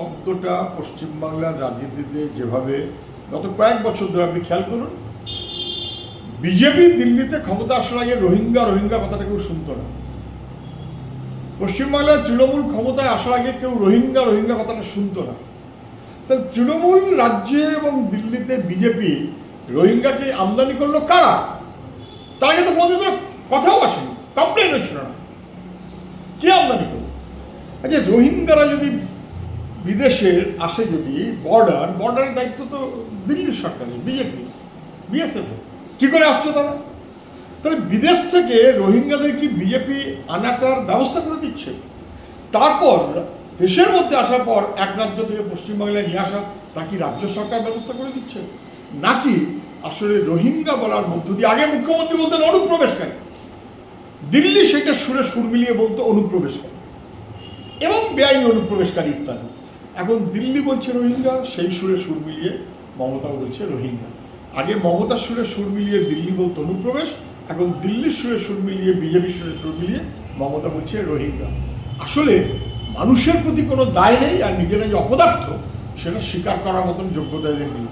শব্দটা পশ্চিমবাংলার রাজনীতিতে যেভাবে গত কয়েক বছর ধরে আপনি খেয়াল করুন, বিজেপি দিল্লিতে ক্ষমতা আসার আগে রোহিঙ্গা রোহিঙ্গা কথাটা কেউ শুনতো না। পশ্চিমবাংলার তৃণমূল ক্ষমতায় আসার আগে কেউ রোহিঙ্গা রোহিঙ্গা কথাটা শুনতো না। তাহলে তৃণমূল রাজ্যে এবং দিল্লিতে বিজেপি রোহিঙ্গাকে আমদানি করল কারা? তার আগে তো কোনোদিন কোনো কথাও আসেনি কমপ্লেনও ছিল না। কে আমদানি করল? আচ্ছা রোহিঙ্গারা যদি বিদেশের আসে যদি বর্ডার বর্ডারের দায়িত্ব তো দিল্লির সরকারের বিজেপি বিএসএফ কি করে আসছে তারা? তাহলে বিদেশ থেকে রোহিঙ্গাদের কি বিজেপি আনাটার ব্যবস্থা করে দিচ্ছে? তারপর দেশের মধ্যে আসার পর এক রাজ্য থেকে পশ্চিমবাংলায় নিয়ে আসা তা কি রাজ্য সরকার ব্যবস্থা করে দিচ্ছে? নাকি আসলে রোহিঙ্গা বলার মধ্য দিয়ে আগে মুখ্যমন্ত্রী বলতেন অনুপ্রবেশকারী? দিল্লি সেটা সুরে সুর মিলিয়ে বলতো অনুপ্রবেশকারী। এবং বেআইনি অনুপ্রবেশকারী ইত্যাদি। এখন দিল্লি বলছে রোহিঙ্গা, সেই সুরে সুর মিলিয়ে মমতাও বলছে রোহিঙ্গা। আগে মমতার সুরে সুর মিলিয়ে দিল্লি বলতো অনুপ্রবেশ, এখন দিল্লির সুরে সুর মিলিয়ে, বিজেপির সুরে সুর মিলিয়ে মমতা বলছে রোহিঙ্গা। আসলে মানুষের প্রতি কোনো দায় নেই আর নিজেরা যে অপদার্থ, সেটা স্বীকার করার মতন যোগ্যতা এদের নেই।